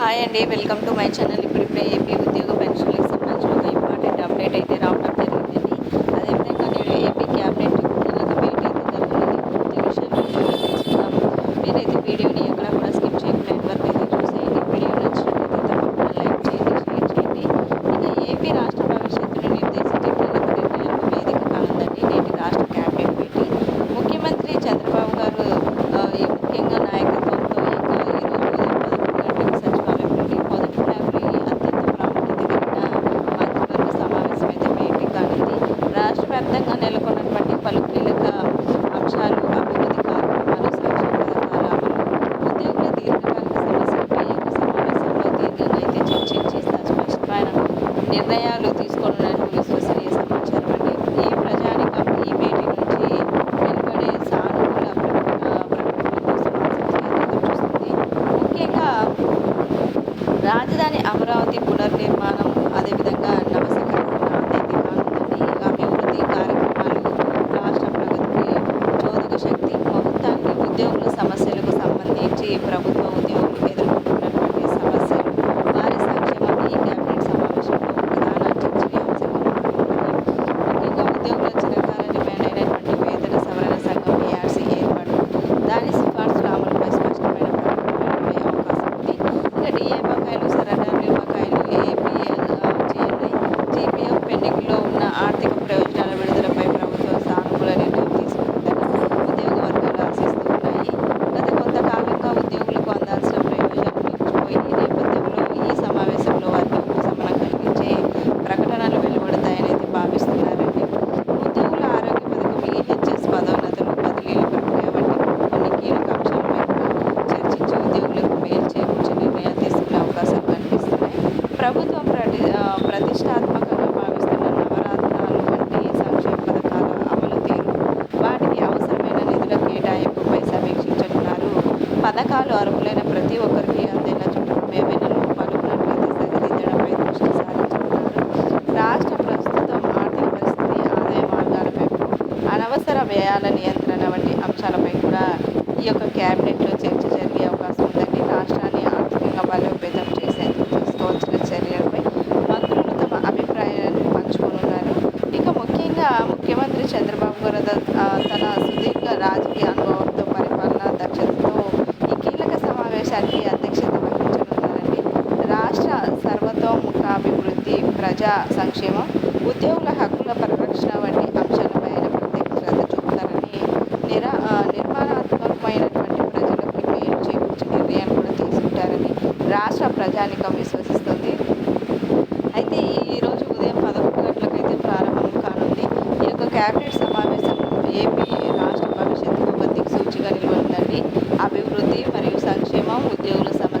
Hi అండి welcome to my channel. ఇప్పుడు AP ఉద్యోగ పెన్షన్లకు రాష్ట్ర నెలకొన్నటువంటి పలు కీలక అంశాలు అభివృద్ధి కార్యక్రమాలు సంక్షేమ పథకాల అమలు ఉద్యోగుల దీర్ఘకాలిక సమస్యలపై ఈ యొక్క సమావేశంలో దీర్ఘంగా అయితే చర్చించి స్పష్టమైన నిర్ణయాలు తీసుకోనున్నట్లు విశ్వసనీయ సమాచారం అండి. ఈ ప్రజానికం ఈ భేటీ నుంచి వెలువడే సానుకూల ప్రకటనల కోసం చూస్తుంది. ముఖ్యంగా రాజధాని అమరావతి పునర్నిర్మాణం అదేవిధంగా ఉద్యోగుల సమస్యలకు సంబంధించి ప్రభుత్వం ప్రభుత్వం ప్రతి ప్రతిష్టాత్మకంగా భావిస్తున్న నవరత్నాలు వంటి సంక్షేమ పథకాల అమలు తీరు. వాటికి అవసరమైన నిధుల కేటాయింపుపై సమీక్షించనున్నారు. పథకాలు అర్హులైన ప్రతి ఒక్కరికి అందేలా చూడడం ఏవైనా లోపాలు ఉన్నట్లయితే సరిదిద్దడంపై దృష్టి సారించనున్నారు రాష్ట్ర ప్రస్తుతం ఆర్థిక పరిస్థితి ఆదాయ మార్గాలపై అనవసర వ్యయాల నియంత్రణ వంటి అంశాలపై కూడా ఈ యొక్క క్యాబినెట్లో చర్చ జరిగే అవకాశం ఉందండి. రాష్ట్రాన్ని ముఖ్యంగా ముఖ్యమంత్రి చంద్రబాబు గారు తన సుదీర్ఘ రాజకీయ అనుభవంతో పరిపాలన దక్షతతో ఈ కీలక సమావేశానికి అధ్యక్షత వహించనున్నారండి. రాష్ట్ర సర్వతోముఖాభివృద్ధి ప్రజా సంక్షేమం ఉద్యోగుల హక్కుల పరిరక్షణ వంటి అంశాలపై ఆయన ప్రత్యేక శ్రద్ధ చూపుతారని నిరా నిర్మాణాత్మకమైనటువంటి ప్రజలకు మేలు చేకూర్చే నిర్ణయాలు కూడా తీసుకుంటారని రాష్ట్ర ప్రజానికం క్యాబినెట్ సమావేశం ఏపీ రాష్ట్ర భవిష్యత్తుకు ఒక దిక్సూచిగా నిలబడుతుంది. అభివృద్ధి మరియు సంక్షేమం ఉద్యోగుల సమస్య